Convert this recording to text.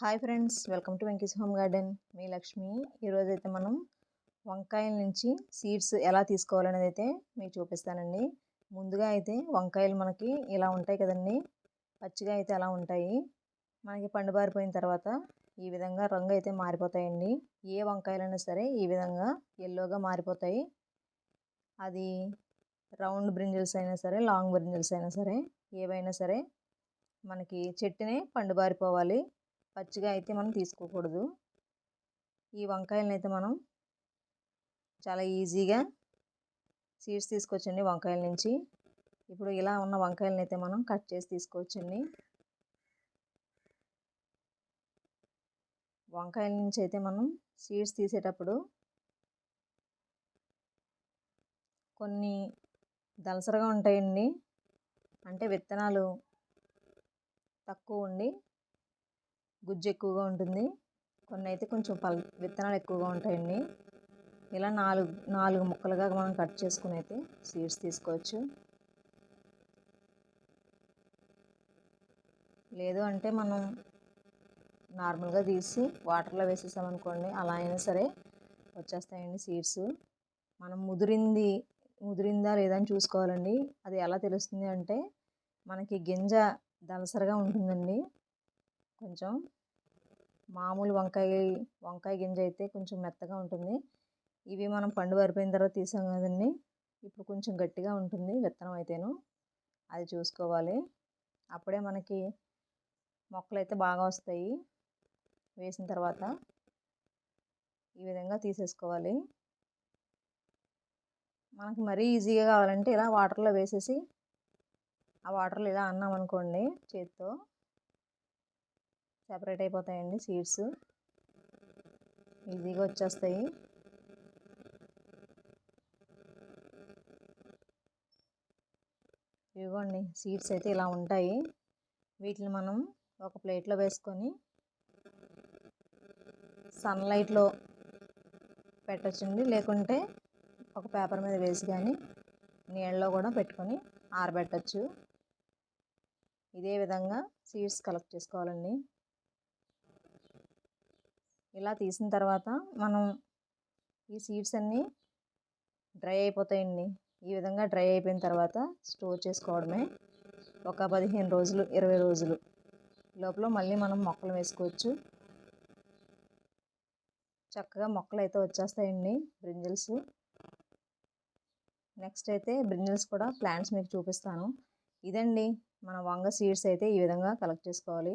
Hi friends welcome to Venky's home garden. మీ లక్ష్మి ఈరోజు అయితే మనం వంకాయల నుంచి సీడ్స్ ఎలా తీసుకోవాలనేది అయితే మీకు చూపిస్తానండి. ముందుగా అయితే వంకాయలు మనకి ఇలా ఉంటాయి కదండి. పచ్చిగా అయితే అలా ఉంటాయి. మనకి పండుబారిపోయిన తర్వాత ఈ విధంగా రంగు అయితే మారిపోతాయండి. ఏ వంకాయలైనా సరే ఈ విధంగా ఎల్లోగా మారిపోతాయి. అది రౌండ్ బ్రింజిల్స్ అయినా సరే లాంగ్ బ్రింజిల్స్ అయినా సరే ఏవైనా సరే మనకి చెట్టునే పండుబారిపోవాలి పచ్చిగా అయితే మనం తీసుకోకూడదు. ఈ వంకాయలను అయితే మనం చాలా ఈజీగా సీడ్స్ తీసుకొచ్చండి వంకాయల నుంచి. ఇప్పుడు ఇలా ఉన్న వంకాయలను అయితే మనం కట్ చేసి తీసుకోవచ్చండి. వంకాయల నుంచి అయితే మనం సీడ్స్ తీసేటప్పుడు కొన్ని దలసరగా ఉంటాయండి. అంటే విత్తనాలు తక్కువ ఉండి గుజ్జు ఎక్కువగా ఉంటుంది. కొన్ని అయితే కొంచెం పల్ విత్తనాలు ఎక్కువగా ఉంటాయండి. ఇలా నాలుగు నాలుగు ముక్కలుగా మనం కట్ చేసుకుని అయితే సీడ్స్ తీసుకోవచ్చు. లేదు అంటే మనం నార్మల్గా తీసి వాటర్లో వేసేసామనుకోండి అలా అయినా సరే వచ్చేస్తాయండి సీడ్స్. మనం ముదిరింది ముదిరిందా లేదా అని చూసుకోవాలండి. అది ఎలా తెలుస్తుంది అంటే మనకి గింజ దలసరగా ఉంటుందండి. కొంచెం మామూలు వంకాయ వంకాయ గింజ అయితే కొంచెం మెత్తగా ఉంటుంది. ఇవి మనం పండు వరిపోయిన తర్వాత తీసాం కదండి. ఇప్పుడు కొంచెం గట్టిగా ఉంటుంది విత్తనం అయితేను. అది చూసుకోవాలి. అప్పుడే మనకి మొక్కలు అయితే బాగా వస్తాయి. వేసిన తర్వాత ఈ విధంగా తీసేసుకోవాలి. మనకి మరీ ఈజీగా కావాలంటే ఇలా వాటర్లో వేసేసి ఆ వాటర్లో ఇలా అన్నాం అనుకోండి చేతితో సెపరేట్ అయిపోతాయండి సీడ్స్. ఈజీగా వచ్చేస్తాయి. ఇదిగోండి సీడ్స్ అయితే ఇలా ఉంటాయి. వీటిని మనం ఒక ప్లేట్లో వేసుకొని సన్లైట్లో పెట్టచ్చండి. లేకుంటే ఒక పేపర్ మీద వేసి కానీ నీళ్ళలో కూడా పెట్టుకొని ఆరబెట్టచ్చు. ఇదే విధంగా సీడ్స్ కలెక్ట్ చేసుకోవాలండి. ఇలా తీసిన తర్వాత మనం ఈ సీడ్స్ అన్నీ డ్రై అయిపోతాయండి. ఈ విధంగా డ్రై అయిపోయిన తర్వాత స్టోర్ చేసుకోవడమే ఒక పదిహేను రోజులు ఇరవై రోజులు. లోపల మళ్ళీ మనం మొక్కలు వేసుకోవచ్చు. చక్కగా మొక్కలు అయితే వచ్చేస్తాయండి బ్రింజల్స్. నెక్స్ట్ అయితే బ్రింజల్స్ కూడా ప్లాంట్స్ మీకు చూపిస్తాను. ఇదండి మన వంగ సీడ్స్ అయితే ఈ విధంగా కలెక్ట్ చేసుకోవాలి.